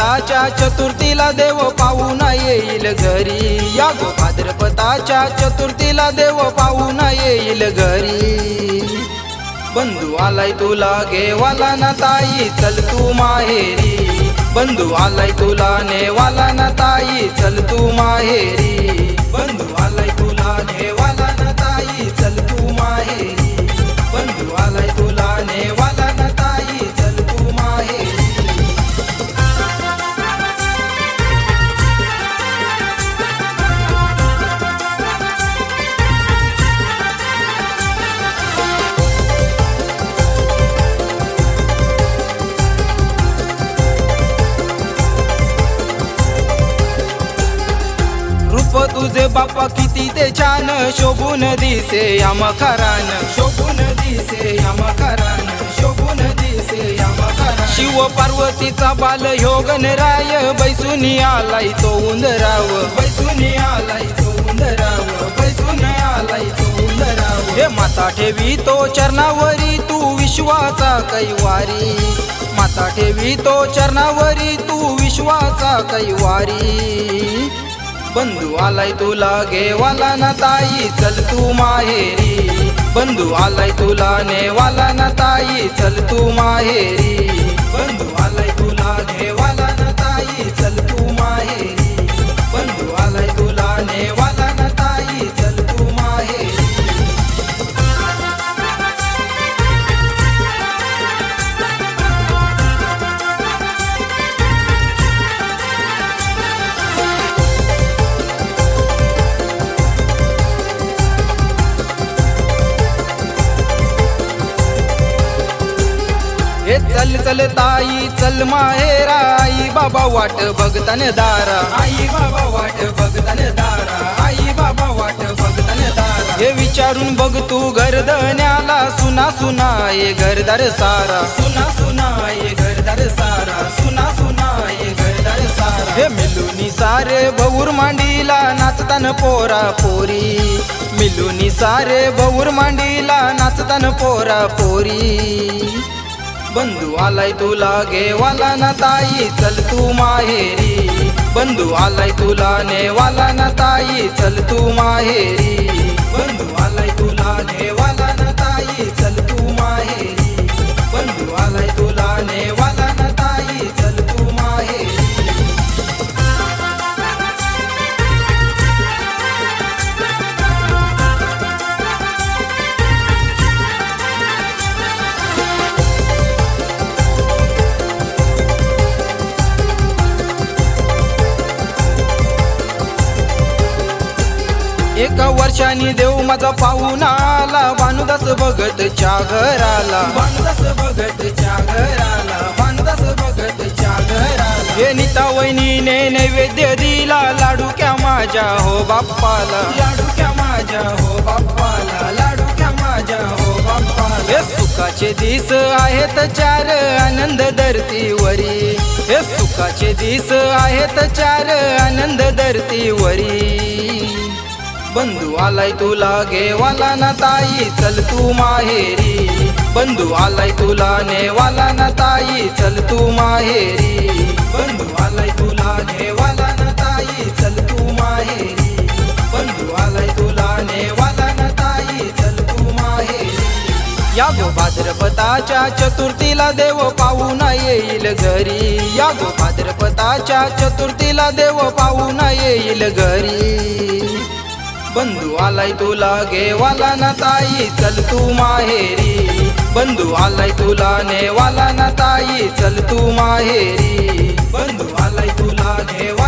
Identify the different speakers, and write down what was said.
Speaker 1: भाद्रपदाच्या चतुर्थीला देव पाहुणा येईल घरी. या गो भाद्रपदाच्या चतुर्थीला देव पाहुणा येईल घरी. बंधू आलाय तुला घेवाला ना ताई चल तू माहेरी. बंधू आलाय तुला नेवाला ना ताई चल तू माहेरी. तुझे बाप्पा किती ते छान शोभून दिसे या मकारान. शोभून दिसे या मकारान शोभून दिसे या मकारान. शिव पार्वतीचा बाल ह्यो गणराय बैसुनी आलाय तो उंदराव. बैसुनी आलाय तो उंदराव बैसून आलाय तो उंदराव. हे माता ठेवी तो चरणावरी तू विश्वाचा कैवारी. माता ठेवी तो चरणावरी तू विश्वाचा कैवारी. बंधू आलाय तुला घेवाला ना ताई चल तू माहेरी. बंधू आलाय तुला नेवाला ना ताई चल तू माहेरी. चल चल ताई चल माहेरा आई बाबा वाट बघतन दारा. आई बाबा वाट बघतन दारा. आई बाबा वाट बघतन दारा. हे विचारून बघ तू घरधन्याला सुना सुना ये घरदार सारा. सुना सुना ये घरदार सारा. सुना सुना ये घरदार सारा. हे मिलुनी सारे बहुर मांडीला नाचतान पोरा पोरी. मिलुनी सारे बहुर मांडीला नाचतान पोरा पोरी. बंधू आलाय तुला घेवाला ना ताई चल तू माहेरी. बंधू आलाय तुला नेवाला ना ताई चल तू माहेरी. एका वर्षाने देव माझा पाहून आला. भानुदास भगत च्या घराला. भानुदास भगत च्या घराला. भानुदास भगत च्या घराला. हे नीता वहिनीने नैवेद्य दिला. लाडू क्या माझ्या हो बाप्पाला. लाडू क्या माझ्या हो बाप्पाला. लाडू क्या माझ्या हो बाप्पाला. हे सुखाचे दिस आहेत चार आनंद धरतीवरी. हे सुखाचे दिस आहेत चार आनंद धरतीवरी. बंधू आलाय तुला घेवाला ना ताई चल तू माहेरी. बंधू आलाय तुला नेवाला ना ताई चल तू माहेरी. बंधू आलाय तुला नेवाला ना ताई चल तू माहेरी. बंधू आलाय तुला नेवाला ना ताई चल तू माहेरी. या गो भाद्रपदाच्या चतुर्थीला देव पाहून येईल घरी. या गो भाद्रपदाच्या चतुर्थीला देव पाहून येईल घरी. बंधू आलाय तुला घेवाला ना ताई चल तू माहेरी. बंधू आलाय तुला नेवाला ना ताई चल तू माहेरी. बंधू आलाय तुला घेवा